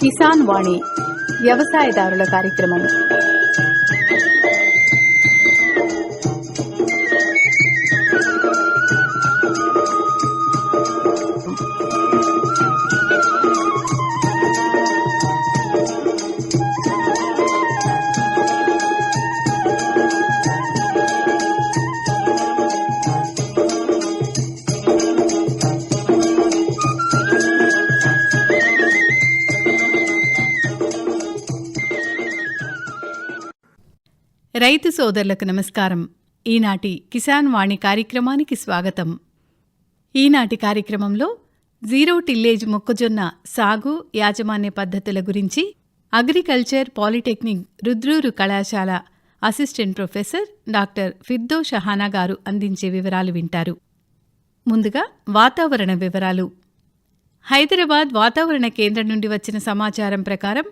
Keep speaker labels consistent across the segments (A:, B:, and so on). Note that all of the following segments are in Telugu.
A: కిసాన్ వాణి వ్యవసాయదారుల కార్యక్రమం రైతు సోదరులకు నమస్కారం. ఈనాటి కిసాన్ వాణి కార్యక్రమానికి స్వాగతం. ఈనాటి కార్యక్రమంలో జీరో టిల్లేజ్ మొక్కజొన్న సాగు యాజమాన్య పద్ధతుల గురించి అగ్రికల్చర్ పాలిటెక్నిక్ రుద్రూరు కళాశాల assistant professor doctor Firdous Shahana garu అందించే వివరాలు వింటారు. ముందుగా వాతావరణ వివరాలు. హైదరాబాద్ వాతావరణ కేంద్రం నుండి వచ్చిన సమాచారం ప్రకారం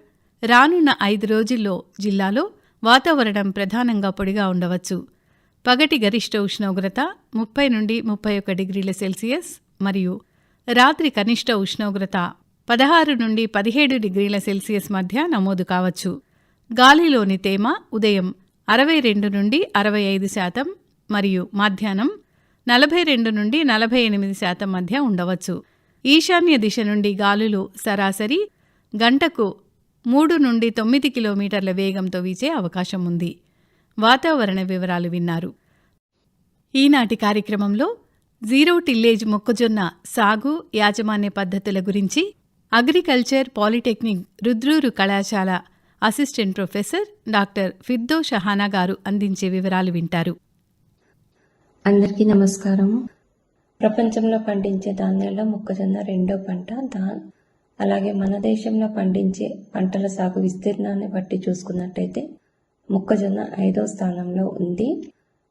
A: రానున్న ఐదు రోజుల్లో జిల్లాలో వాతావరణం ప్రధానంగా పొడిగా ఉండవచ్చు. పగటి గరిష్ట ఉష్ణోగ్రత ముప్పై నుండి ముప్పై ఒక్క డిగ్రీల సెల్సియస్ మరియు రాత్రి కనిష్ట ఉష్ణోగ్రత పదహారు నుండి పదిహేడు డిగ్రీల సెల్సియస్ మధ్య నమోదు కావచ్చు. గాలిలోని తేమ ఉదయం అరవై రెండు నుండి అరవై ఐదు శాతం మరియు మధ్యాహ్నం నలభై రెండు నుండి నలభై ఎనిమిది శాతం మధ్య ఉండవచ్చు. ఈశాన్య దిశ నుండి గాలులు సరాసరి గంటకు మూడు నుండి తొమ్మిది కిలోమీటర్ల వేగంతో వీచే అవకాశం ఉంది వాతావరణ వివరాలు విన్నారు. ఈనాటి కార్యక్రమంలో జీరో టిల్లేజ్ మొక్కజొన్న సాగు యాజమాన్య పద్ధతుల గురించి అగ్రికల్చర్ పాలిటెక్నిక్ రుద్రూరు కళాశాల assistant professor doctor Firdous Shahana garu అందించే వివరాలు వింటారు.
B: అందరికీ నమస్కారం ప్రపంచంలో పండించే ధాన్యాల్లో మొక్కజొన్న రెండో పంట దా అలాగే మన దేశంలో పండించే పంటల సాగు విస్తీర్ణాన్ని బట్టి చూసుకున్నట్టయితే మొక్కజొన్న ఐదో స్థానంలో ఉంది.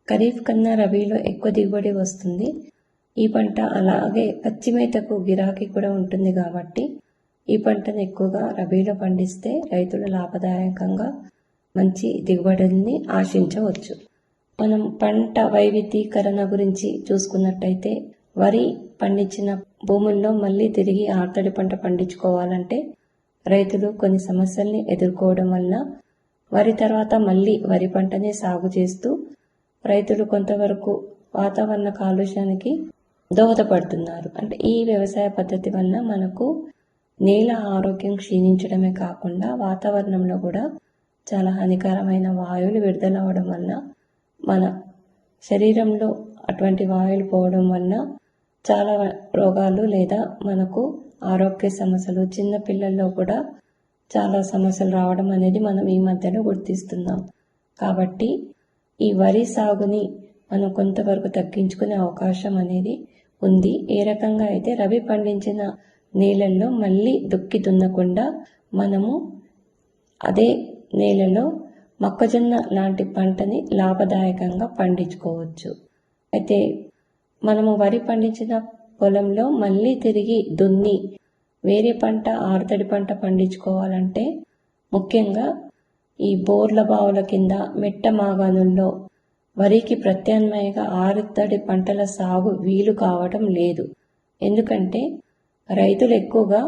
B: ఖరీఫ్ కన్నా రబీలో ఎక్కువ దిగుబడి వస్తుంది. ఈ పంట అలాగే పచ్చి మేతకు గిరాకీ కూడా ఉంటుంది కాబట్టి ఈ పంటను ఎక్కువగా రబీలో పండిస్తే రైతులు లాభదాయకంగా మంచి దిగుబడుల్ని ఆశించవచ్చు. మనం పంట వైవిధ్యీకరణ గురించి చూసుకున్నట్టయితే వరి పండించిన భూముల్లో మళ్ళీ తిరిగి ఆర్తడి పంట పండించుకోవాలంటే రైతులు కొన్ని సమస్యల్ని ఎదుర్కోవడం వల్ల వరి తర్వాత మళ్ళీ వరి పంటనే సాగు చేస్తూ రైతులు కొంతవరకు వాతావరణ కాలుష్యానికి దోహదపడుతున్నారు. అంటే ఈ వ్యవసాయ పద్ధతి వల్ల మనకు నేల ఆరోగ్యం క్షీణించడమే కాకుండా వాతావరణంలో కూడా చాలా హానికరమైన వాయువులు విడుదలవడం వల్ల మన శరీరంలో అటువంటి వాయువులు పోవడం వల్ల చాలా రోగాలు లేదా మనకు ఆరోగ్య సమస్యలు చిన్న పిల్లల్లో కూడా చాలా సమస్యలు రావడం అనేది మనం ఈ మధ్యలో గుర్తిస్తున్నాం. కాబట్టి ఈ వరి సాగుని మనం కొంతవరకు తగ్గించుకునే అవకాశం అనేది ఉంది. ఏ రకంగా అయితే రవి పండించిన నేలల్లో మళ్ళీ దుక్కి దున్నకుండా మనము అదే నేలలో మొక్కజొన్న లాంటి పంటని లాభదాయకంగా పండించుకోవచ్చు. అయితే మనము వరి పండించిన పొలంలో మళ్ళీ తిరిగి దున్ని వేరే పంట ఆరుతడి పంట పండించుకోవాలంటే ముఖ్యంగా ఈ బోర్ల బావుల కింద మెట్ట మాగాణుల్లో వరికి ప్రత్యామ్నాయంగా ఆరుతడి పంటల సాగు వీలు కావటం లేదు. ఎందుకంటే రైతులు ఎక్కువగా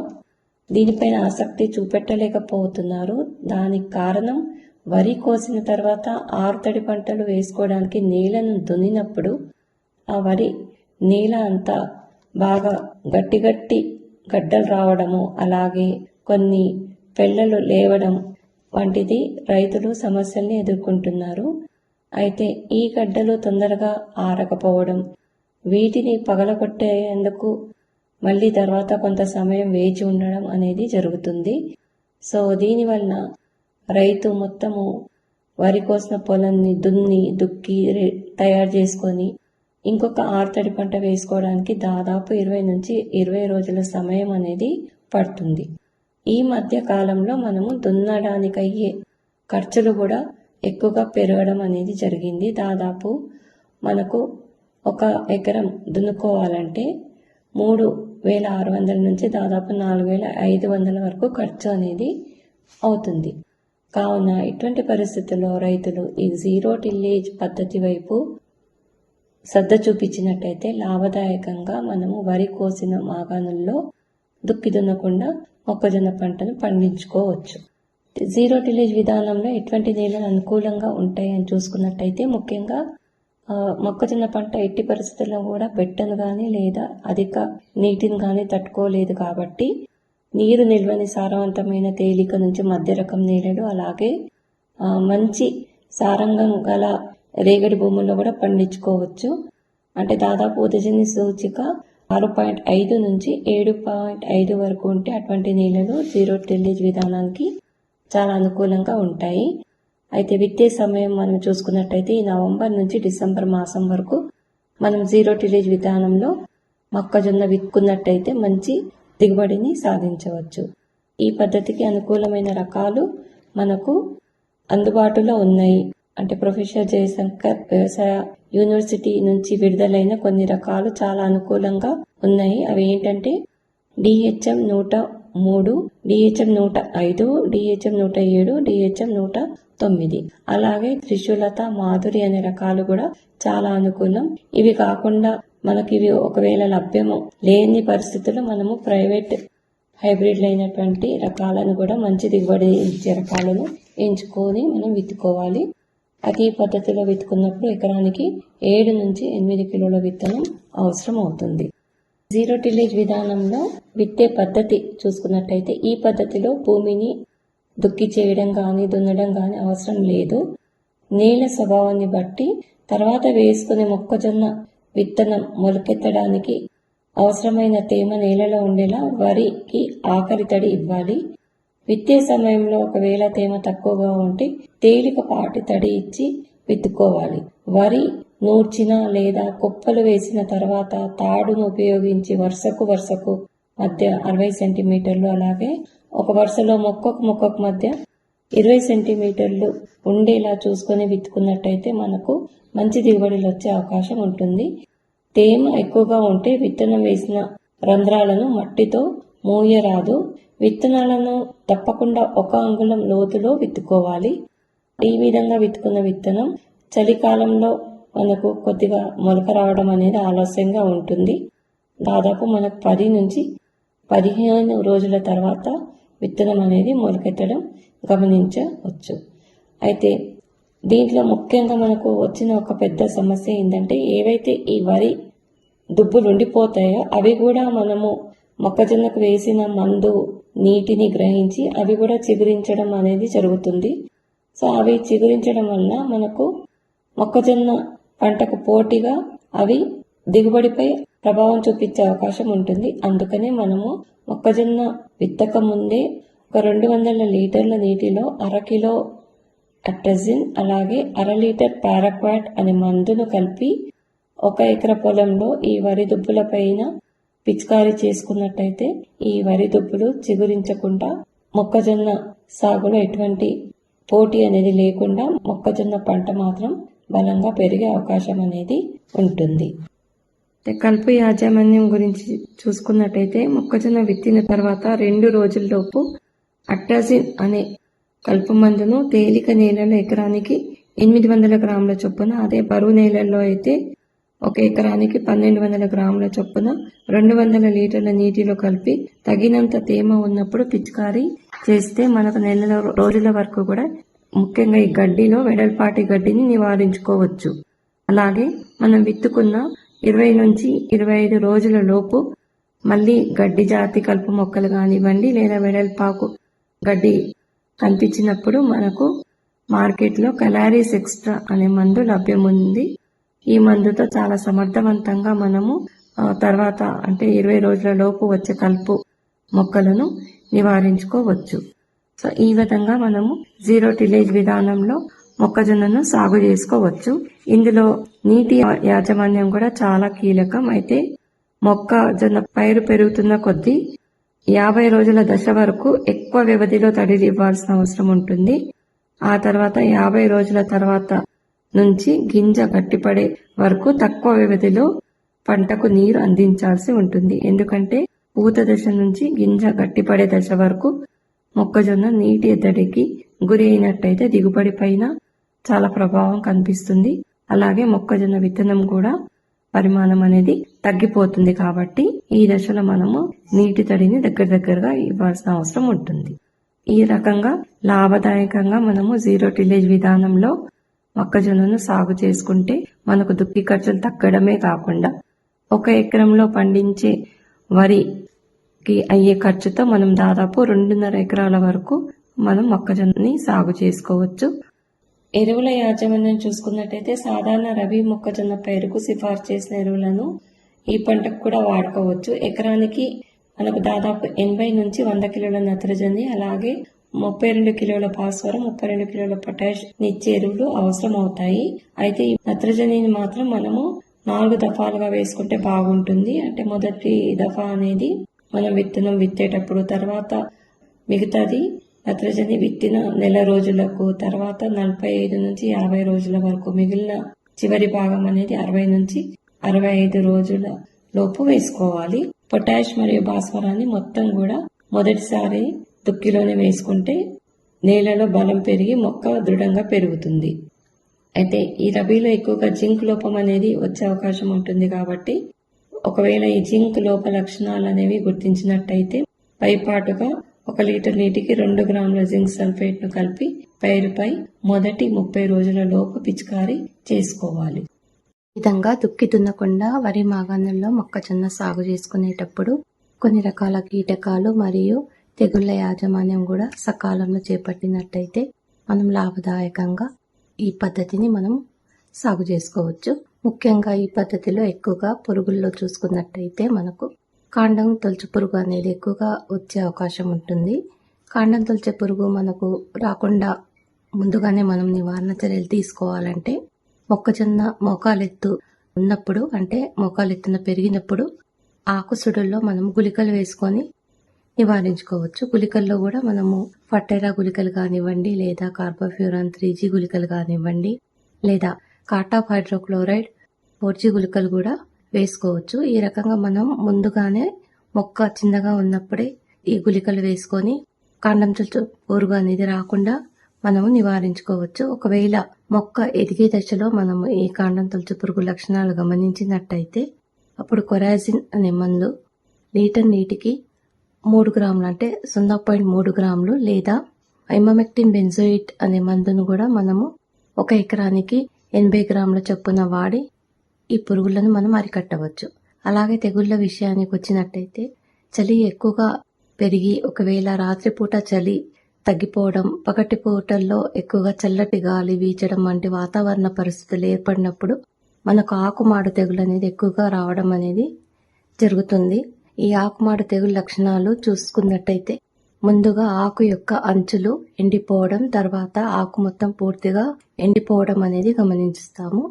B: దీనిపైన ఆసక్తి చూపెట్టలేకపోతున్నారు. దానికి కారణం వరి కోసిన తర్వాత ఆరుతడి పంటలు వేసుకోవడానికి నేలను దున్నినప్పుడు ఆ వరి నేల అంతా బాగా గట్టి గట్టి గడ్డలు రావడము అలాగే కొన్ని పెళ్ళలు లేవడం వంటిది రైతులు సమస్యల్ని ఎదుర్కొంటున్నారు. అయితే ఈ గడ్డలు తొందరగా ఆరకపోవడం వీటిని పగలగొట్టేందుకు మళ్ళీ తర్వాత కొంత సమయం వేచి ఉండడం అనేది జరుగుతుంది. సో దీనివల్ల రైతు మొత్తము వరి కోసిన పొలాన్ని దున్ని దుక్కి తయారు చేసుకొని ఇంకొక ఆరుతడి పంట వేసుకోవడానికి దాదాపు ఇరవై నుంచి ఇరవై రోజుల సమయం అనేది పడుతుంది. ఈ మధ్య కాలంలో మనము దున్నడానికి అయ్యే ఖర్చులు కూడా ఎక్కువగా పెరగడం అనేది జరిగింది. దాదాపు మనకు ఒక ఎకరం దున్నుకోవాలంటే మూడు వేల ఆరు వందల నుంచి దాదాపు నాలుగు వేల ఐదు వందల వరకు ఖర్చు అనేది అవుతుంది. కావున ఇటువంటి పరిస్థితుల్లో రైతులు ఈ జీరో టిల్లేజ్ పద్ధతి వైపు శ్రద్ధ చూపించినట్టయితే లాభదాయకంగా మనము వరి కోసిన మాగాణుల్లో దుక్కి దున్నకుండా మొక్కజొన్న పంటను పండించుకోవచ్చు. జీరో టిలేజ్ విధానంలో ఎటువంటి నేలలు అనుకూలంగా ఉంటాయని చూసుకున్నట్టయితే ముఖ్యంగా మొక్కజొన్న పంట ఎట్టి పరిస్థితుల్లో కూడా బెట్టను కానీ లేదా అధిక నీటిని కానీ తట్టుకోలేదు కాబట్టి నీరు నిల్వని సారవంతమైన తేలిక నుంచి మధ్య రకం నేలలు అలాగే మంచి సారంగం గల రేగడి భూముల్లో కూడా పండించుకోవచ్చు. అంటే దాదాపు ఉదజని సూచిక ఆరు పాయింట్ ఐదు నుంచి ఏడు పాయింట్ ఐదు వరకు ఉంటే అటువంటి నీళ్ళలు జీరో టిల్లేజ్ విధానానికి చాలా అనుకూలంగా ఉంటాయి. అయితే విత్తే సమయం మనం చూసుకున్నట్టయితే ఈ నవంబర్ నుంచి డిసెంబర్ మాసం వరకు మనం జీరో టిలేజ్ విధానంలో మొక్కజొన్న విత్తుకున్నట్టయితే మంచి దిగుబడిని సాధించవచ్చు. ఈ పద్ధతికి అనుకూలమైన రకాలు మనకు అందుబాటులో ఉన్నాయి. అంటే ప్రొఫెసర్ జయశంకర్ వ్యవసాయ యూనివర్సిటీ నుంచి విడుదలైన కొన్ని రకాలు చాలా అనుకూలంగా ఉన్నాయి. అవి ఏంటంటే డిహెచ్ఎం నూట మూడు డిహెచ్ఎం నూట ఐదు డిహెచ్ఎం నూట ఏడు డిహెచ్ఎం నూట తొమ్మిది. అలాగే త్రిశూలత మాధురి అనే రకాలు కూడా చాలా అనుకూలం. ఇవి కాకుండా మనకి ఇవి ఒకవేళ లభ్యము లేని పరిస్థితుల్లో మనము ప్రైవేట్ హైబ్రిడ్ అయినటువంటి రకాలను కూడా మంచి దిగుబడి ఇచ్చే రకాలను ఎంచుకొని మనం విత్తుకోవాలి. అది పద్ధతిలో విత్తుకున్నప్పుడు ఎకరానికి ఏడు నుంచి ఎనిమిది కిలోల విత్తనం అవసరం అవుతుంది. జీరో టిల్లేజ్ విధానంలో విత్తే పద్ధతి చూసుకున్నట్టయితే ఈ పద్ధతిలో భూమిని దుక్కి చేయడం కానీ దున్నడం కానీ అవసరం లేదు. నేల స్వభావాన్ని బట్టి తర్వాత వేసుకునే మొక్కజొన్న విత్తనం మొలకెత్తడానికి అవసరమైన తేమ నేలలో ఉండేలా వరికి ఆఖరి తడి ఇవ్వాలి. విత్తే సమయంలో ఒకవేళ తేమ తక్కువగా ఉంటే తేలికపాటి తడి ఇచ్చి విత్తుకోవాలి వరి నూర్చిన లేదా కుప్పలు వేసిన తర్వాత తాడును ఉపయోగించి వరుసకు వరుసకు మధ్య అరవై సెంటీమీటర్లు అలాగే ఒక వరుసలో మొక్కకు మొక్కకు మధ్య ఇరవై సెంటీమీటర్లు ఉండేలా చూసుకొని విత్తుకున్నట్టయితే మనకు మంచి దిగుబడులు వచ్చే అవకాశం ఉంటుంది. తేమ ఎక్కువగా ఉంటే విత్తనం వేసిన రంధ్రాలను మట్టితో మూయరాదు. విత్తనాలను తప్పకుండా ఒక అంగుళం లోతులో విత్తుకోవాలి ఈ విధంగా విత్తుకున్న విత్తనం చలికాలంలో మనకు కొద్దిగా మొలక రావడం అనేది ఆలస్యంగా ఉంటుంది. దాదాపు మనకు పది నుంచి పదిహేను రోజుల తర్వాత విత్తనం అనేది మొలకెత్తడం గమనించవచ్చు. అయితే దీంట్లో ముఖ్యంగా మనకు వచ్చిన ఒక పెద్ద సమస్య ఏంటంటే ఏవైతే ఈ వరి దుబ్బులు ఉండిపోతాయో అవి కూడా మనము మొక్కజొన్నకు వేసిన మందు నీటిని గ్రహించి అవి కూడా చిగురించడం అనేది జరుగుతుంది. సో అవి చిగురించడం వల్ల మనకు మొక్కజొన్న పంటకు పోటీగా అవి దిగుబడిపై ప్రభావం చూపించే అవకాశం ఉంటుంది. అందుకనే మనము మొక్కజొన్న విత్తక ముందే ఒక రెండు వందల లీటర్ల నీటిలో అరకిలో అట్రజిన్ అలాగే అర లీటర్ పారాక్వాట్ అనే మందును కలిపి ఒక ఎకర పొలంలో ఈ వరి దుబ్బుల పైన పిచికారీ చేసుకున్నట్టయితే ఈ వరి దుబ్బులు చిగురించకుండా మొక్కజొన్న సాగులో ఎటువంటి పోటీ అనేది లేకుండా మొక్కజొన్న పంట మాత్రం బలంగా పెరిగే అవకాశం అనేది ఉంటుంది. కలుపు యాజమాన్యం గురించి చూసుకున్నట్టయితే మొక్కజొన్న విత్తిన తర్వాత రెండు రోజుల్లోపు అట్రాజిన్ అనే కలుపు మందును తేలిక నేలలో ఎకరానికి ఎనిమిది వందల గ్రాముల చొప్పున అదే బరువు నేలల్లో అయితే ఒక ఎకరానికి పన్నెండు వందల గ్రాముల చొప్పున రెండు వందల లీటర్ల నీటిలో కలిపి తగినంత తేమ ఉన్నప్పుడు పిచికారీ చేస్తే మనకు నెల రోజుల వరకు కూడా ముఖ్యంగా ఈ గడ్డిలో వెడల్పాటి గడ్డిని నివారించుకోవచ్చు. అలాగే మనం విత్తుకున్న ఇరవై నుంచి ఇరవై ఐదు రోజుల లోపు మళ్ళీ గడ్డి జాతి కలుపు మొక్కలు కానివ్వండి లేదా వెడల్పాకు గడ్డి కనిపించినప్పుడు మనకు మార్కెట్లో కలారీస్ ఎక్స్ట్రా అనే మందు లభ్యం ఉంది ఈ మందుతో చాలా సమర్థవంతంగా మనము తర్వాత అంటే ఇరవై రోజుల లోపు వచ్చే కలుపు మొక్కలను నివారించుకోవచ్చు. సో ఈ విధంగా మనము జీరో టిలేజ్ విధానంలో మొక్కజొన్నను సాగు చేసుకోవచ్చు. ఇందులో నీటి యాజమాన్యం కూడా చాలా కీలకం. అయితే మొక్కజొన్న పైరు పెరుగుతున్న కొద్దీ యాభై రోజుల దశ వరకు ఎక్కువ వ్యవధిలో తడిలు ఇవ్వాల్సిన అవసరం ఉంటుంది. ఆ తర్వాత యాభై రోజుల తర్వాత నుంచి గింజ గట్టిపడే వరకు తక్కువ వ్యవధిలో పంటకు నీరు అందించాల్సి ఉంటుంది. ఎందుకంటే పూత దశ నుంచి గింజ గట్టిపడే దశ వరకు మొక్కజొన్న నీటి ఎద్దడికి గురి అయినట్టయితే దిగుబడి పైన చాలా ప్రభావం కనిపిస్తుంది. అలాగే మొక్కజొన్న విత్తనం కూడా పరిమాణం అనేది తగ్గిపోతుంది కాబట్టి ఈ దశలో మనము నీటి తడిని దగ్గర దగ్గరగా ఇవ్వాల్సిన అవసరం ఉంటుంది. ఈ రకంగా లాభదాయకంగా మనము జీరో టిలేజ్ విధానంలో మొక్కజొన్నను సాగు చేసుకుంటే మనకు దుక్కి ఖర్చులు తగ్గడమే కాకుండా ఒక ఎకరంలో పండించే వరికి అయ్యే ఖర్చుతో మనం దాదాపు రెండున్నర ఎకరాల వరకు మనం మొక్కజొన్నని సాగు చేసుకోవచ్చు. ఎరువుల యాజమాన్యం చూసుకున్నట్టయితే సాధారణ రబీ మొక్కజొన్న పైరుకు సిఫార్సు చేసిన ఎరువులను ఈ పంటకు కూడా వాడుకోవచ్చు. ఎకరానికి మనకు దాదాపు ఎనభై నుంచి వంద కిలోల నత్రజని అలాగే ముప్పై రెండు కిలోల భాస్వరం ముప్పై రెండు కిలోల పొటాష్ ఇచ్చే ఎరువులు అవసరం అవుతాయి అయితే ఈ నత్రజనిని మాత్రం మనము నాలుగు దఫాలుగా వేసుకుంటే బాగుంటుంది. అంటే మొదటి దఫా అనేది మనం విత్తనం విత్తేటప్పుడు తర్వాత మిగతాది నత్రజని విత్తిన నెల రోజులకు తర్వాత నలభై ఐదు నుంచి యాభై రోజుల వరకు మిగిలిన చివరి భాగం అనేది అరవై నుంచి అరవై ఐదు రోజుల లోపు వేసుకోవాలి. పొటాష్ మరియు భాస్వరాన్ని మొత్తం కూడా మొదటిసారి దుక్కిలోనే వేసుకుంటే నేలలో బలం పెరిగి మొక్క దృఢంగా పెరుగుతుంది. అయితే ఈ రబీలో ఎక్కువగా జింక్ లోపం అనేది వచ్చే అవకాశం ఉంటుంది కాబట్టి ఒకవేళ ఈ జింక్ లోప లక్షణాలు అనేవి గుర్తించినట్టయితే పైపాటుగా ఒక లీటర్ నీటికి రెండు గ్రాముల జింక్ సల్ఫేట్ను కలిపి పైరుపై మొదటి ముప్పై రోజుల లోపు పిచికారీ చేసుకోవాలి.
C: ఈ విధంగా దుక్కి దున్నకుండా వరి మాగాణంలో మొక్కజొన్న సాగు చేసుకునేటప్పుడు కొన్ని రకాల కీటకాలు మరియు తెగుళ్ళ యాజమాన్యం కూడా సకాలంలో చేపట్టినట్టయితే మనం లాభదాయకంగా ఈ పద్ధతిని మనం సాగు చేసుకోవచ్చు. ముఖ్యంగా ఈ పద్ధతిలో ఎక్కువగా పురుగుల్లో చూసుకున్నట్టయితే మనకు కాండం తొలచు పురుగు అనేది ఎక్కువగా వచ్చే అవకాశం ఉంటుంది. కాండం తొలచే పురుగు మనకు రాకుండా ముందుగానే మనం నివారణ చర్యలు తీసుకోవాలంటే మొక్కజొన్న మోకాలెత్తు ఉన్నప్పుడు అంటే మోకాలెత్తున పెరిగినప్పుడు ఆకు సుడుల్లో మనం గుళికలు వేసుకొని నివారించుకోవచ్చు. గుళికల్లో కూడా మనము ఫట్టెరా గుళికలు కానివ్వండి లేదా కార్బోఫ్యూరాన్ త్రీ జీ గుళికలు కానివ్వండి లేదా కాటాఫ్ హైడ్రోక్లోరైడ్ ఫోర్ జీ గుళికలు కూడా వేసుకోవచ్చు. ఈ రకంగా మనం ముందుగానే మొక్క చిన్నగా ఉన్నప్పుడే ఈ గుళికలు వేసుకొని కాండం చుట్టూ పురుగు అనేది రాకుండా మనము నివారించుకోవచ్చు. ఒకవేళ మొక్క ఎదిగే దశలో మనము ఈ కాండం తొలచు పురుగు లక్షణాలు గమనించినట్టయితే అప్పుడు కొరాజిన్ అనే మందు లీటర్ నీటికి మూడు గ్రాములు అంటే సున్నా పాయింట్ మూడు గ్రాములు లేదా ఐమమెక్టిన్ బెంజోయిట్ అనే మందును కూడా మనము ఒక ఎకరానికి ఎనభై గ్రాముల చొప్పున వాడి ఈ పురుగులను మనం అరికట్టవచ్చు. అలాగే తెగుళ్ళ విషయానికి వచ్చినట్టయితే చలి ఎక్కువగా పెరిగి ఒకవేళ రాత్రిపూట చలి తగ్గిపోవడం పగటి పూటల్లో ఎక్కువగా చల్లటి గాలి వీచడం వంటి వాతావరణ పరిస్థితులు ఏర్పడినప్పుడు మనకు ఆకుమాడు తెగులు అనేది ఎక్కువగా రావడం అనేది జరుగుతుంది. ఈ ఆకుమాడు తెగులు లక్షణాలు చూసుకున్నట్టయితే ముందుగా ఆకు యొక్క అంచులు ఎండిపోవడం తర్వాత ఆకు మొత్తం పూర్తిగా ఎండిపోవడం అనేది గమనిస్తాము.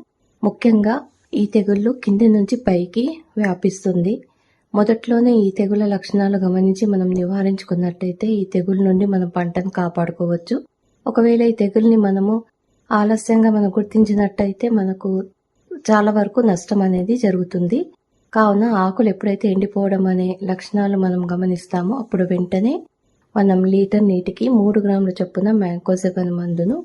C: ముఖ్యంగా ఈ తెగుళ్ళు కింది నుంచి పైకి వ్యాపిస్తుంది. మొదట్లోనే ఈ తెగుళ్ళ లక్షణాలు గమనించి మనం నివారించుకున్నట్టయితే ఈ తెగుళ్ళ నుండి మనం పంటను కాపాడుకోవచ్చు. ఒకవేళ ఈ తెగుల్ని మనము ఆలస్యంగా మనం గుర్తించినట్టయితే మనకు చాలా వరకు నష్టం అనేది జరుగుతుంది. కావున ఆకులు ఎప్పుడైతే ఎండిపోవడం అనే లక్షణాలు మనం గమనిస్తామో అప్పుడు వెంటనే మనం లీటర్ నీటికి మూడు గ్రాముల చొప్పున మ్యాంకోసెబన్ మందును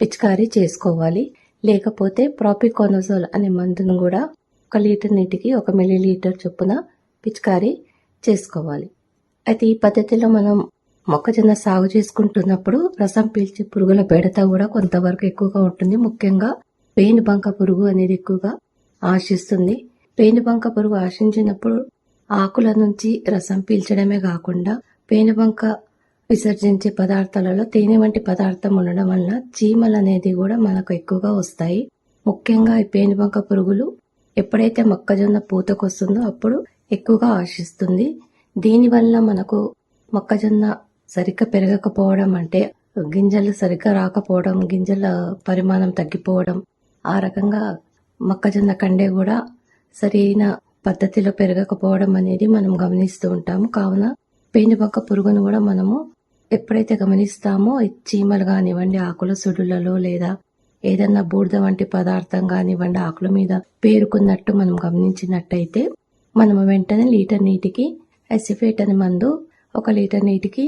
C: పిచికారీ చేసుకోవాలి. లేకపోతే ప్రాపికోనజోల్ అనే మందును కూడా ఒక లీటర్ నీటికి ఒక మిల్లీ లీటర్ చొప్పున పిచికారీ చేసుకోవాలి. అయితే ఈ పద్ధతిలో మనం మొక్కజొన్న సాగు చేసుకుంటున్నప్పుడు రసం పీల్చే పురుగుల బెడత కూడా కొంతవరకు ఎక్కువగా ఉంటుంది. ముఖ్యంగా పేనుబంక పురుగు అనేది ఎక్కువగా ఆశిస్తుంది. పేనుబంక పురుగు ఆశించినప్పుడు ఆకుల నుంచి రసం పీల్చడమే కాకుండా పేనుబంక విసర్జించే పదార్థాలలో తేనె వంటి పదార్థం ఉండడం వలన చీమలు అనేది కూడా మనకు ఎక్కువగా వస్తాయి. ముఖ్యంగా ఈ పేనుబంక పురుగులు ఎప్పుడైతే మొక్కజొన్న పూతకొస్తుందో అప్పుడు ఎక్కువగా ఆశిస్తుంది. దీనివల్ల మనకు మొక్కజొన్న సరిగ్గా పెరగకపోవడం అంటే గింజలు సరిగ్గా రాకపోవడం గింజల పరిమాణం తగ్గిపోవడం ఆ రకంగా మొక్కజొన్న కండే కూడా సరైన పద్ధతిలో పెరగకపోవడం అనేది మనం గమనిస్తూ ఉంటాము. కావున పేనుబంక పురుగును కూడా మనము ఎప్పుడైతే గమనిస్తామో చీమలు కానివ్వండి ఆకుల సుడులలో లేదా ఏదన్నా బూడిద వంటి పదార్థం కానివ్వండి ఆకుల మీద పేరుకున్నట్టు మనం గమనించినట్టయితే మనము వెంటనే లీటర్ నీటికి ఎసిఫేట్ అనే మందు ఒక లీటర్ నీటికి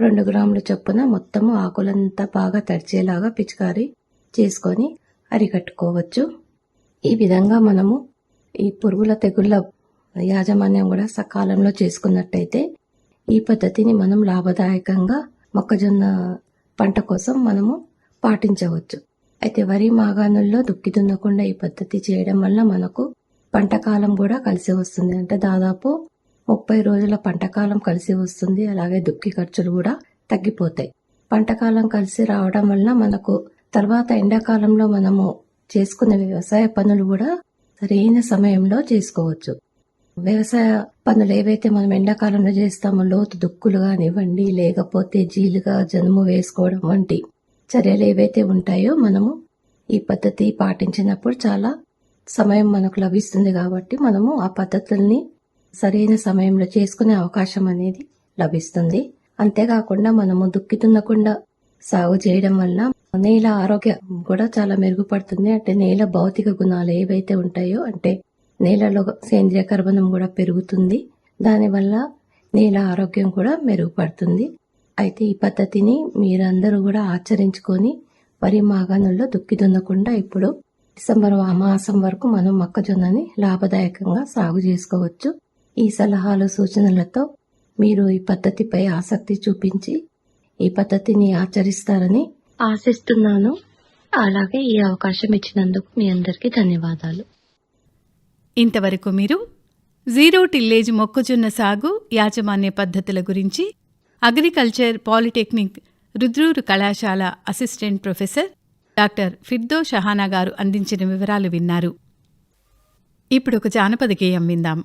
C: రెండు గ్రాముల చొప్పున మొత్తము ఆకులంతా బాగా తడిచేలాగా పిచికారి చేసుకొని అరికట్టుకోవచ్చు. ఈ విధంగా మనము ఈ పురుగుల తెగుళ్ళ యాజమాన్యం కూడా సకాలంలో చేసుకున్నట్టయితే ఈ పద్ధతిని మనం లాభదాయకంగా మొక్కజొన్న పంట కోసం మనము పాటించవచ్చు. అయితే వరి మాగాణుల్లో దుక్కి దున్నకుండా ఈ పద్ధతి చేయడం వల్ల మనకు పంట కాలం కూడా కలిసి వస్తుంది. అంటే దాదాపు ముప్పై రోజుల పంటకాలం కలిసి వస్తుంది. అలాగే దుక్కి ఖర్చులు కూడా తగ్గిపోతాయి. పంట కాలం కలిసి రావడం వల్ల మనకు తర్వాత ఎండాకాలంలో మనము చేసుకునే వ్యవసాయ పనులు కూడా సరైన సమయంలో చేసుకోవచ్చు. వ్యవసాయ పనులు ఏవైతే మనం ఎండాకాలంలో చేస్తామో లోతు దుక్కులు కానివ్వండి లేకపోతే జీలుగా జనుము వేసుకోవడం వంటి చర్యలు ఏవైతే ఉంటాయో మనము ఈ పద్ధతి పాటించినప్పుడు చాలా సమయం మనకు లభిస్తుంది కాబట్టి మనము ఆ పద్ధతుల్ని సరైన సమయంలో చేసుకునే అవకాశం అనేది లభిస్తుంది. అంతేకాకుండా మనము దుక్కి దున్నకుండా సాగు చేయడం వల్ల నేల ఆరోగ్యం కూడా చాలా మెరుగుపడుతుంది. అంటే నేల భౌతిక గుణాలు ఏవైతే ఉంటాయో అంటే నేలలో సేంద్రియ కర్బనం కూడా పెరుగుతుంది. దానివల్ల నేల ఆరోగ్యం కూడా మెరుగుపడుతుంది. అయితే ఈ పద్ధతిని మీరందరూ కూడా ఆచరించుకొని వరి మాగాణుల్లో దుక్కి దున్నకుండా ఇప్పుడు డిసెంబర్ మాసం వరకు మనం మొక్కజొన్నని లాభదాయకంగా సాగు చేసుకోవచ్చు. ఈ సలహాలు సూచనలతో మీరు ఈ పద్ధతిపై ఆసక్తి చూపించి ఈ పద్ధతిని ఆచరిస్తారని ఆశిస్తున్నాను. అలాగే ఈ అవకాశం ఇచ్చినందుకు మీ అందరికీ ధన్యవాదాలు.
A: ఇంతవరకు మీరు జీరో టిల్లేజ్ మొక్కజొన్న సాగు యాజమాన్య పద్ధతుల గురించి అగ్రికల్చర్ పాలిటెక్నిక్ రుద్రూరు కళాశాల assistant professor doctor Firdous Shahana garu అందించిన వివరాలు విన్నారు. ఇప్పుడు ఒక జానపద గేయం విందాం.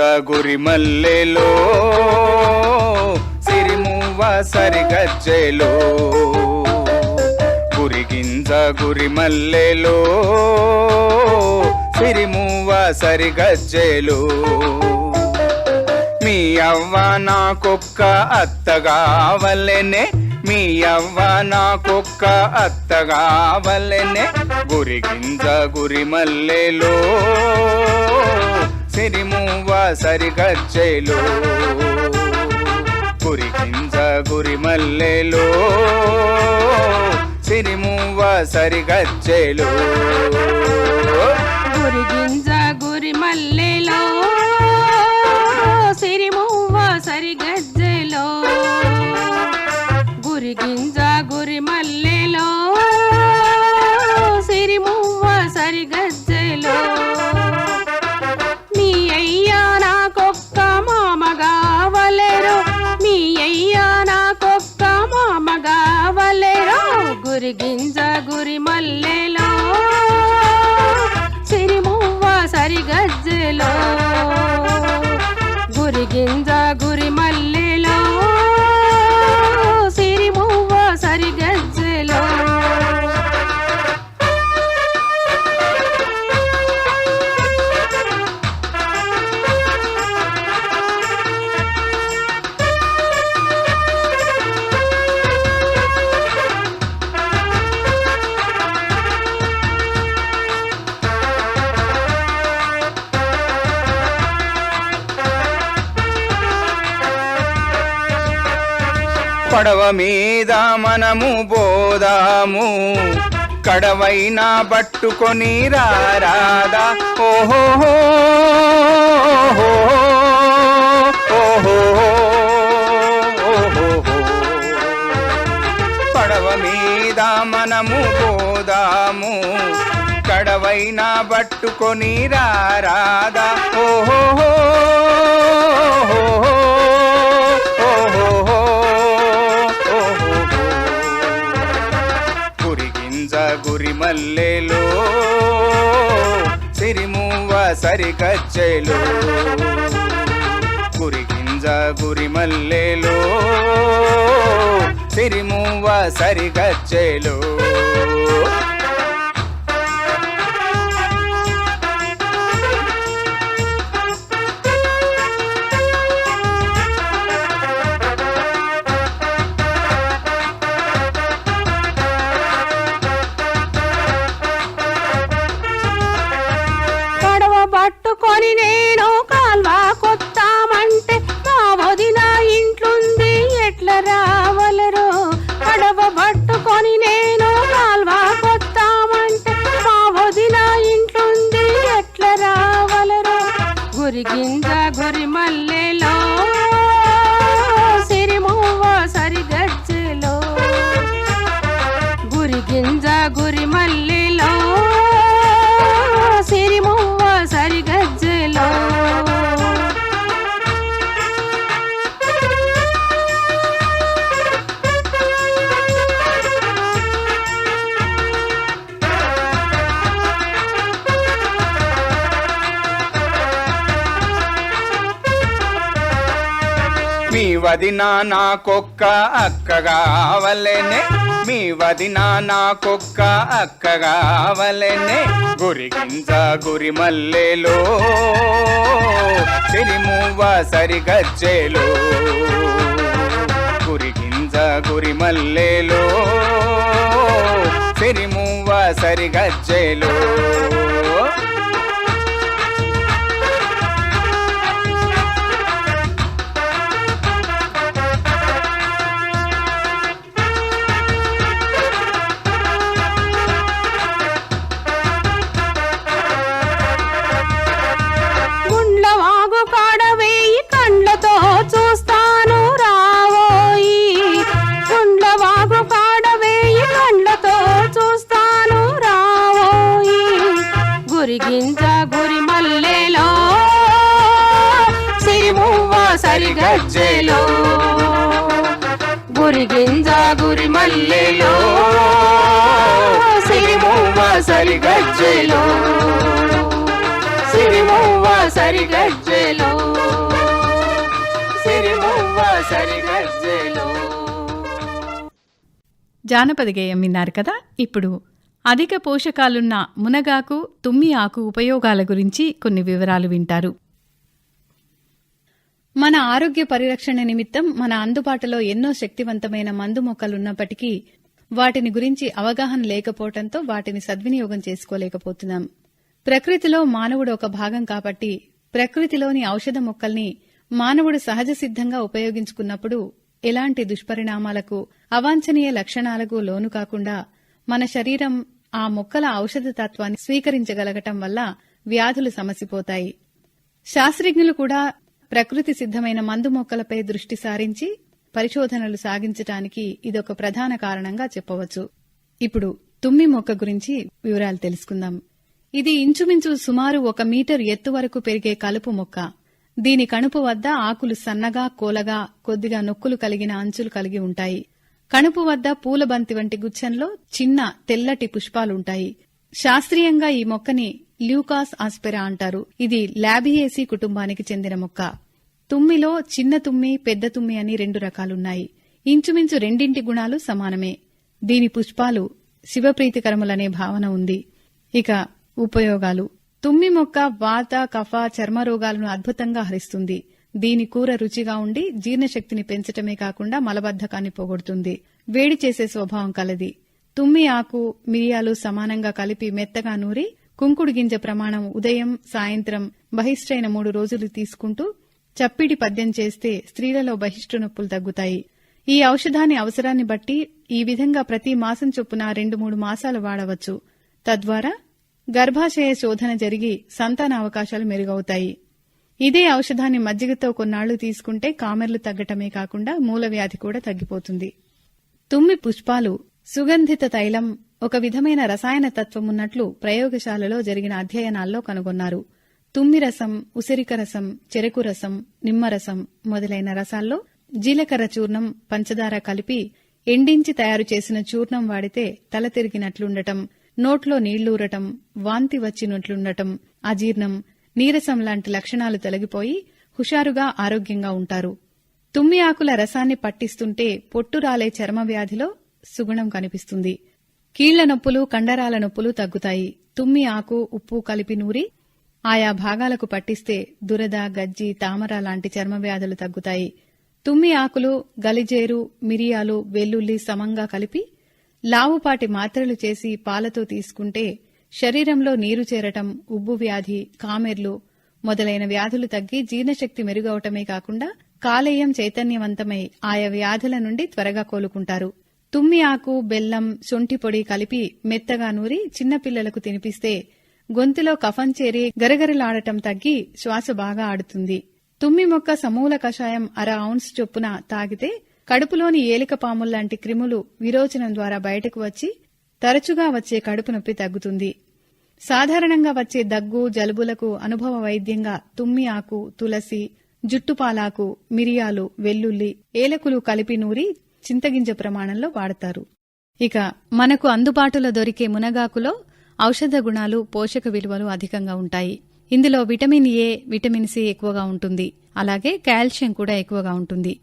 D: గురిగింజ గురి మల్లెలో సిరిమువ్వ సరిగజ్జెలో గురిగింజ గురి మల్లెలో సిరిమువ్వ సరిగజ్జెలో మీ అవ్వ నాకొక్క అత్తగావలెనే మీ అవ్వ నాకొక్క అత్తగావలెనే గురిగింజ గురి మల్లెలో సిరిమువ్వ గురి గురిగింజ గురి మల్లెలో సిరిమువ్వ సరిగజ్జెలో
E: గురి గింజ గురి మల్లెలో సిరిమువ్వ సరి గురి గింజ
D: పడవ మీద మనము బోదాము. కడవైనా పట్టుకొని రారాదా. ఓహో ఓహో పడవ మీద మనము పోదాము కడవైనా పట్టుకొని రారాదా. ఓహో. మల్లెలో సిరిమువ్వ సరిగజ్జెలో గురిగింజ గురి మల్లెలో సిరిమువ్వ సరిగజ్జెలో వదినా నాకొక్క అక్క కావలెనే. మీ వదిన నాకొక్క అక్క కావలెనే. గురిగింజ గురి మల్లెలో సిరిమువ్వ సరిగజ్జెలో గురిగింజ గురి మల్లెలో సిరిమువ్వ
E: సరిగచ్చేలో సరిగజ్జెలో. సిరిమువ్వ సరిగజ్జెలో. సిరిమువ్వ సరిగజ్జెలో.
A: జానపద గేయం విన్నారు కదా? ఇప్పుడు అధిక పోషకాలున్న మునగాకు తుమ్మి ఆకు ఉపయోగాల గురించి కొన్ని వివరాలు వింటారు. మన ఆరోగ్య పరిరక్షణ నిమిత్తం మన అందుబాటులో ఎన్నో శక్తివంతమైన మందు మొక్కలున్నప్పటికీ వాటిని గురించి అవగాహన లేకపోవడంతో వాటిని సద్వినియోగం చేసుకోలేకపోతున్నాం. ప్రకృతిలో మానవుడు ఒక భాగం కాబట్టి ప్రకృతిలోని ఔషధ మొక్కల్ని మానవుడు సహజ సిద్ధంగా ఉపయోగించుకున్నప్పుడు ఎలాంటి దుష్పరిణామాలకు అవాంఛనీయ లక్షణాలకు లోను కాకుండా మన శరీరం ఆ మొక్కల ఔషధ తత్వాన్ని స్వీకరించగలగటం వల్ల వ్యాధులు సమసిపోతాయి. శాస్త్రజ్ఞులు కూడా ప్రకృతి సిద్ధమైన మందు మొక్కలపై దృష్టి సారించి పరిశోధనలు సాగించటానికి ఇదొక ప్రధాన కారణంగా చెప్పవచ్చు. ఇప్పుడు తుమ్మి మొక్క గురించి వివరాలు తెలుసుకుందాం. ఇది ఇంచుమించు సుమారు ఒక మీటర్ ఎత్తు వరకు పెరిగే కలుపు మొక్క. దీని కణుపు వద్ద ఆకులు సన్నగా కోలగా కొద్దిగా నొక్కులు కలిగిన అంచులు కలిగి ఉంటాయి. కణుపు వద్ద పూలబంతి వంటి గుచ్ఛంలో చిన్న తెల్లటి పుష్పాలుంటాయి. శాస్త్రీయంగా ఈ మొక్కని ల్యూకాస్ ఆస్పెరా అంటారు. ఇది లాబియేసి కుటుంబానికి చెందిన మొక్క. తుమ్మిలో చిన్న తుమ్మి పెద్ద తుమ్మి అని రెండు రకాలున్నాయి. ఇంచుమించు రెండింటి గుణాలు సమానమే. దీని పుష్పాలు శివప్రీతికరములనే భావన ఉంది. ఇక ఉపయోగాలు. తుమ్మి మొక్క వాత కఫ చర్మ రోగాలను అద్భుతంగా హరిస్తుంది. దీని కూర రుచిగా ఉండి జీర్ణశక్తిని పెంచటమే కాకుండా మలబద్ధకాన్ని పోగొడుతుంది. వేడి చేసే స్వభావం కలది. తుమ్మి ఆకు మిరియాలు సమానంగా కలిపి మెత్తగా నూరి కుంకుడు గింజ ప్రమాణం ఉదయం సాయంత్రం బహిష్ఠైన మూడు రోజులు తీసుకుంటూ చప్పిడి పద్యం చేస్తే స్త్రీలలో బహిష్టు నొప్పులు తగ్గుతాయి. ఈ ఔషధాన్ని అవసరాన్ని బట్టి ఈ విధంగా ప్రతి మాసం చొప్పున రెండు మూడు మాసాలు వాడవచ్చు. తద్వారా గర్భాశయ శోధన జరిగి సంతాన అవకాశాలు మెరుగవుతాయి. ఇదే ఔషధాన్ని మజ్జిగతో కొన్నాళ్ళు తీసుకుంటే కామెర్లు తగ్గటమే కాకుండా మూలవ్యాధి కూడా తగ్గిపోతుంది. తుమ్మి పుష్పాలు సుగంధిత తైలం ఒక విధమైన రసాయన తత్వం ఉన్నట్లు ప్రయోగశాలలో జరిగిన అధ్యయనాల్లో కనుగొన్నారు. తుమ్మిరసం ఉసిరికరసం చెరకురసం చెరకు రసం నిమ్మరసం మొదలైన రసాల్లో జీలకర్ర చూర్ణం పంచదార కలిపి ఎండించి తయారు చేసిన చూర్ణం వాడితే తల తిరిగినట్లుండటం నోట్లో నీళ్ళూరటం వాంతి వచ్చినట్లుండటం అజీర్ణం నీరసం లాంటి లక్షణాలు తొలగిపోయి హుషారుగా ఆరోగ్యంగా ఉంటారు. తుమ్మి ఆకుల రసాన్ని పట్టిస్తుంటే పొట్టు రాలే చర్మ వ్యాధిలో సుగుణం కనిపిస్తుంది. కీళ్ళ నొప్పులు కండరాల నొప్పులు తగ్గుతాయి. తుమ్మి ఆకు ఉప్పు కలిపి నూరి ఆయా భాగాలకు పట్టిస్తే దురద గజ్జి తామర లాంటి చర్మ వ్యాధులు తగ్గుతాయి. తుమ్మి ఆకులు గలిజేరు మిరియాలు వెల్లుల్లి సమంగా కలిపి లావుపాటి మాత్రలు చేసి పాలతో తీసుకుంటే శరీరంలో నీరు చేరటం ఉబ్బు వ్యాధి కామెర్లు మొదలైన వ్యాధులు తగ్గి జీర్ణశక్తి మెరుగవటమే కాకుండా కాలేయం చైతన్యవంతమై ఆయా వ్యాధుల నుండి త్వరగా కోలుకుంటారు. తుమ్మి ఆకు బెల్లం శొంఠి పొడి కలిపి మెత్తగా నూరి చిన్నపిల్లలకు తినిపిస్తే గొంతులో కఫం చేరి గరగరలాడటం తగ్గి శ్వాస బాగా ఆడుతుంది. తుమ్మి మొక్క సమూల కషాయం అర ఔన్స్ చొప్పున తాగితే కడుపులోని ఏలిక పాముల్లాంటి క్రిములు విరోచనం ద్వారా బయటకు వచ్చి తరచుగా వచ్చే కడుపు నొప్పి తగ్గుతుంది. సాధారణంగా వచ్చే దగ్గు జలుబులకు అనుభవ వైద్యంగా తుమ్మి ఆకు తులసి జుట్టుపాలాకు మిరియాలు వెల్లుల్లి ఏలకులు కలిపి నూరి చింతగింజ ప్రమాణంలో వాడతారు. ఇక మనకు అందుబాటులో దొరికే మునగాకులో ఔషధ గుణాలు పోషక విలువలు అధికంగా ఉంటాయి. ఇందులో విటమిన్ ఏ విటమిన్ సి ఎక్కువగా ఉంటుంది. అలాగే కాల్షియం కూడా ఎక్కువగా ఉంటుంది.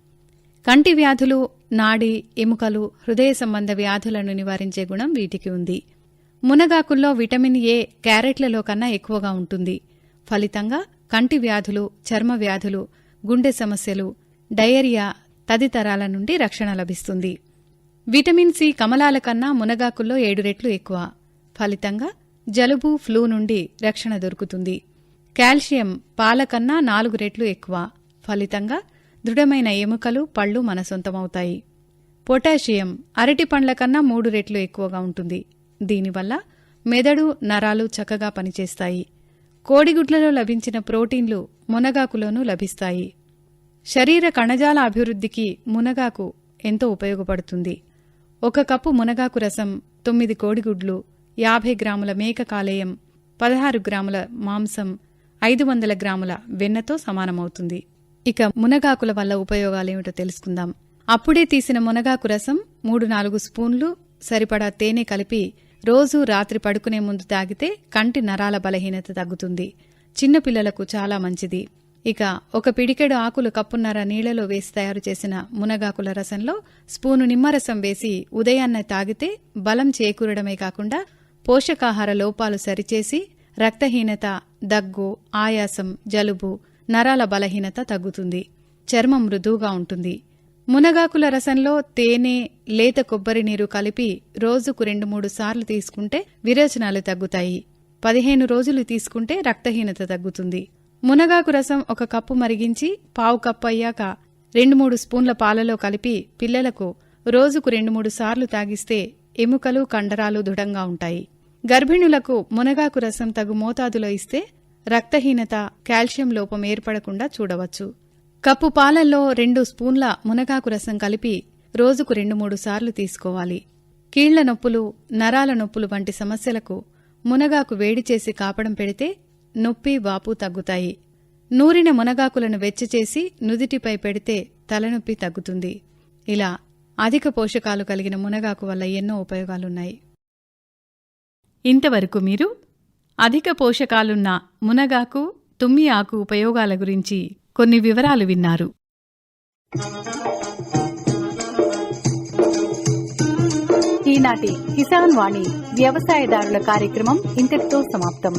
A: కంటి వ్యాధులు నాడి ఎముకలు హృదయ సంబంధ వ్యాధులను నివారించే గుణం వీటికి ఉంది. మునగాకుల్లో విటమిన్ ఏ క్యారెట్లలో కన్నా ఎక్కువగా ఉంటుంది. ఫలితంగా కంటి వ్యాధులు చర్మ వ్యాధులు గుండె సమస్యలు డయేరియా తదితరాల నుండి రక్షణ లభిస్తుంది. విటమిన్ సి కమలాల కన్నా మునగాకుల్లో ఏడు రెట్లు ఎక్కువ. ఫలితంగా జలుబు ఫ్లూ నుండి రక్షణ దొరుకుతుంది. కాల్షియం పాల కన్నా నాలుగు రెట్లు ఎక్కువ. ఫలితంగా దృఢమైన ఎముకలు పళ్ళు మన సొంతమవుతాయి. పొటాషియం అరటి పండ్ల కన్నా మూడు రెట్లు ఎక్కువగా ఉంటుంది. దీనివల్ల మెదడు నరాలు చక్కగా పనిచేస్తాయి. కోడిగుడ్లలో లభించిన ప్రోటీన్లు మునగాకులోనూ లభిస్తాయి. శరీర కణజాల అభివృద్ధికి మునగాకు ఎంతో ఉపయోగపడుతుంది. ఒక కప్పు మునగాకు రసం తొమ్మిది కోడిగుడ్లు యాభై గ్రాముల మేక కాలేయం పదహారు గ్రాముల మాంసం ఐదు వందల గ్రాముల వెన్నతో సమానమవుతుంది. ఇక మునగాకుల వల్ల ఉపయోగాలేమిటో తెలుసుకుందాం. అప్పుడే తీసిన మునగాకు రసం మూడు నాలుగు స్పూన్లు సరిపడా తేనె కలిపి రోజూ రాత్రి పడుకునే ముందు తాగితే కంటి నరాల బలహీనత తగ్గుతుంది. చిన్నపిల్లలకు చాలా మంచిది. ఇక ఒక పిడికెడు ఆకులు కప్పున్నర నీళ్ళలో వేసి తయారు చేసిన మునగాకుల రసంలో స్పూను నిమ్మరసం వేసి ఉదయాన్నే తాగితే బలం చేకూరడమే కాకుండా పోషకాహార లోపాలు సరిచేసి రక్తహీనత దగ్గు ఆయాసం జలుబు నరాల బలహీనత తగ్గుతుంది. చర్మం మృదువుగా ఉంటుంది. మునగాకుల రసంలో తేనె లేత కొబ్బరి నీరు కలిపి రోజుకు రెండు మూడు సార్లు తీసుకుంటే విరేచనాలు తగ్గుతాయి. పదిహేను రోజులు తీసుకుంటే రక్తహీనత తగ్గుతుంది. మునగాకు రసం ఒక కప్పు మరిగించి పావు కప్పు అయ్యాక రెండు మూడు స్పూన్ల పాలలో కలిపి పిల్లలకు రోజుకు రెండు మూడు సార్లు తాగిస్తే ఎముకలు కండరాలు దృఢంగా ఉంటాయి. గర్భిణులకు మునగాకు రసం తగు మోతాదులో ఇస్తే రక్తహీనత కాల్షియం లోపం ఏర్పడకుండా చూడవచ్చు. కప్పు పాలల్లో రెండు స్పూన్ల మునగాకు రసం కలిపి రోజుకు రెండు మూడు సార్లు తీసుకోవాలి. కీళ్ళ నొప్పులు నరాల నొప్పులు వంటి సమస్యలకు మునగాకు వేడి చేసి కాపడం పెడితే నొప్పి వాపు తగ్గుతాయి. నూరిన మునగాకులను వెచ్చచేసి నుదిటిపై పెడితే తలనొప్పి తగ్గుతుంది. ఇలా అధిక పోషకాలు కలిగిన మునగాకు వల్ల ఎన్నో ఉపయోగాలున్నాయి. ఇంతవరకు మీరు అధిక పోషకాలున్న మునగాకు తుమ్మి ఆకు ఉపయోగాల గురించి కొన్ని వివరాలు విన్నారు. ఈనాటి కిసాన్ వాణి వ్యవసాయదారుల కార్యక్రమం ఇంతటితో సమాప్తం.